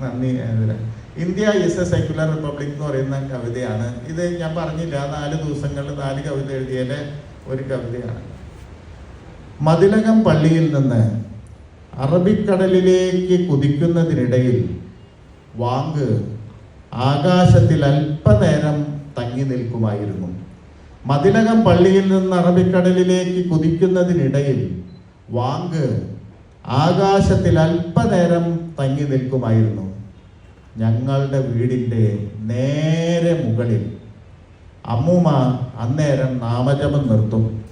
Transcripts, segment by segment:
നന്ദി India is a secular republic എന്ന് പറയുന്ന കവിതയാണ്. ഇത് ഞാൻ പറഞ്ഞില്ല നാല് ദിവസങ്ങളിൽ നാല് കവിത എഴുതിയതിലെ ഒരു കവിതയാണ്. മതിലകം പള്ളിയിൽ നിന്ന് അറബിക്കടലിലേക്ക് കുതിക്കുന്നതിനിടയിൽ വാങ്ക് ആകാശത്തിൽ അല്പനേരം തങ്ങി നിൽക്കുമായിരുന്നു. മതിലകം പള്ളിയിൽ നിന്ന് അറബിക്കടലിലേക്ക് കുതിക്കുന്നതിനിടയിൽ വാങ്ക് ആകാശത്തിൽ അല്പനേരം തങ്ങി നിൽക്കുമായിരുന്നു. ഞങ്ങളുടെ വീടിന്റെ നേരെ മുകളിൽ അമ്മൂമ്മ അന്നേരം നാമജപം നിർത്തും.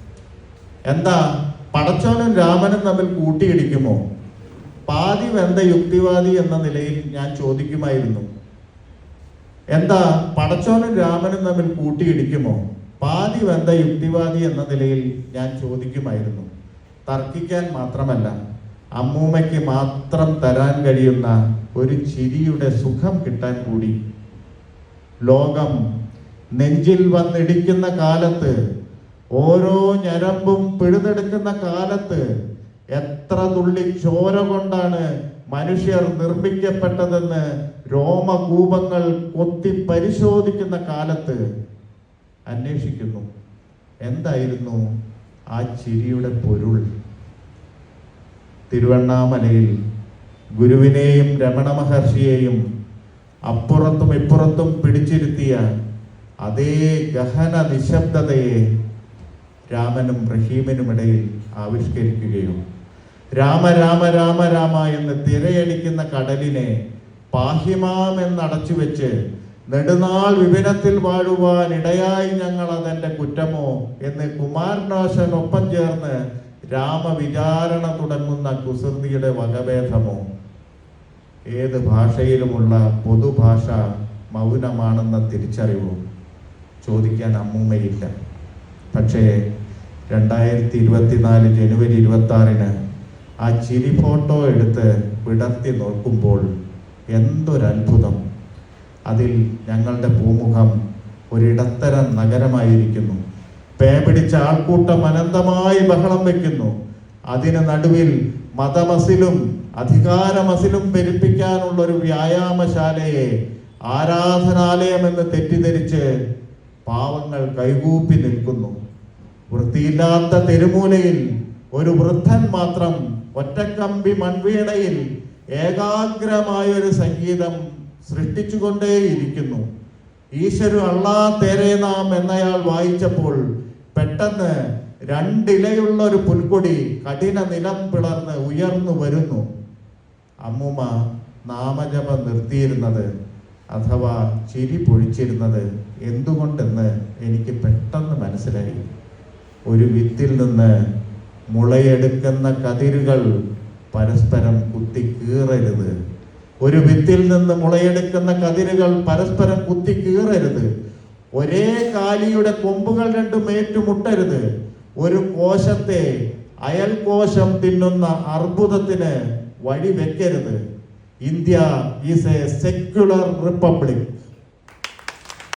എന്താ പടച്ചോനും രാമനും തമ്മിൽ കൂട്ടിയിടിക്കുമോ? പാതി വെന്ത യുക്തിവാദി എന്ന നിലയിൽ ഞാൻ ചോദിക്കുമായിരുന്നു. എന്താ പടച്ചോനും രാമനും തമ്മിൽ കൂട്ടിയിടിക്കുമോ? പാതി വെന്ത യുക്തിവാദി എന്ന നിലയിൽ ഞാൻ ചോദിക്കുമായിരുന്നു. തർക്കിക്കാൻ മാത്രമല്ല. അമ്മൂമ്മയ്ക്ക് മാത്രം തരാൻ കഴിയുന്ന ഒരു ചിരിയുടെ സുഖം കിട്ടാൻ കൂടി. ലോകം നെഞ്ചിൽ വന്നിടിക്കുന്ന കാലത്ത് ഓരോ ഞരമ്പും പിഴുതെടുക്കുന്ന കാലത്ത് എത്ര തുള്ളി ചോര കൊണ്ടാണ് മനുഷ്യർ നിർമ്മിക്കപ്പെട്ടതെന്ന് രോമകൂപങ്ങൾ കൊത്തി പരിശോധിക്കുന്ന കാലത്ത് അന്വേഷിക്കുന്നു. എന്തായിരുന്നു ആ ചിരിയുടെ പൊരുൾ? തിരുവണ്ണാമലയിൽ ഗുരുവിനെയും രമണ മഹർഷിയെയും അപ്പുറത്തും ഇപ്പുറത്തും പിടിച്ചിരുത്തിയ അതേ ഗഹന നിശബ്ദതയെ രാമനും റഹീമിനുമിടയിൽ ആവിഷ്കരിക്കുകയും രാമ രാമ രാമ രാമ എന്ന് തിരയടിക്കുന്ന കടലിനെ പാഹിമാം എന്നടച്ചു വെച്ച് നെടുനാൾ വിപിനത്തിൽ വാഴുവാൻ ഇടയായി ഞങ്ങൾ അതെന്റെ കുറ്റമോ എന്ന് കുമാരനാശനൊപ്പം ചേർന്ന് രാമവിചാരണ തുടങ്ങുന്ന കുസൃതിയുടെ വകഭേദമോ? ഏത് ഭാഷയിലുമുള്ള പൊതുഭാഷ മൗനമാണെന്ന തിരിച്ചറിവോ? ചോദിക്കാൻ അമ്മൂമ്മയില്ല. പക്ഷേ രണ്ടായിരത്തി ഇരുപത്തിനാല് ജനുവരി ഇരുപത്തി ആ ചിരി ഫോട്ടോ എടുത്ത് വിടർത്തി നോക്കുമ്പോൾ എന്തൊരത്ഭുതം. അതിൽ ഞങ്ങളുടെ പൂമുഖം ഒരിടത്തരം നഗരമായിരിക്കുന്നു. പേ പിടിച്ച ആൾക്കൂട്ടം അനന്തമായി ബഹളം വെക്കുന്നു. അതിന് നടുവിൽ മതമസിലും അധികാരമസിലും പെരുപ്പിക്കാനുള്ള ഒരു വ്യായാമശാലയെ ആരാധനാലയം എന്ന് തെറ്റിദ്ധരിച്ച് പാവങ്ങൾ കൈകൂപ്പി നിൽക്കുന്നു. വൃത്തിയില്ലാത്ത തെരുമൂലയിൽ ഒരു വൃദ്ധൻ മാത്രം ഒറ്റക്കമ്പി മൺവീണയിൽ ഏകാഗ്രമായ ഒരു സംഗീതം സൃഷ്ടിച്ചുകൊണ്ടേയിരിക്കുന്നു. ഈശ്വരു അള്ളാ തേരേ നാം എന്നയാൾ വായിച്ചപ്പോൾ പെട്ടെന്ന് രണ്ടിലയുള്ള ഒരു പുൽക്കൊടി കഠിന നിലം പിളർന്ന് ഉയർന്നു വരുന്നു. അമ്മുമ്മ നാമജപം നിർത്തിയിരുന്നത് അഥവാ ചിരി പൊഴിച്ചിരുന്നത് എന്തുകൊണ്ടെന്ന് എനിക്ക് പെട്ടെന്ന് മനസ്സിലായി. ഒരു വിത്തിൽ നിന്ന് മുളയെടുക്കുന്ന കതിരുകൾ പരസ്പരം കുത്തി കീറരുത് ഒരു വിത്തിൽ നിന്ന് മുളയെടുക്കുന്ന കതിരുകൾ പരസ്പരം കുത്തി കീറരുത് ഒരേ കാലിയുടെ കൊമ്പുകൾ രണ്ടും ഏറ്റുമുട്ടരുത്. ഒരു കോശത്തെ അയൽകോശം തിന്നുന്ന അർബുദത്തിന് വഴി വെക്കരുത് India is a secular republic.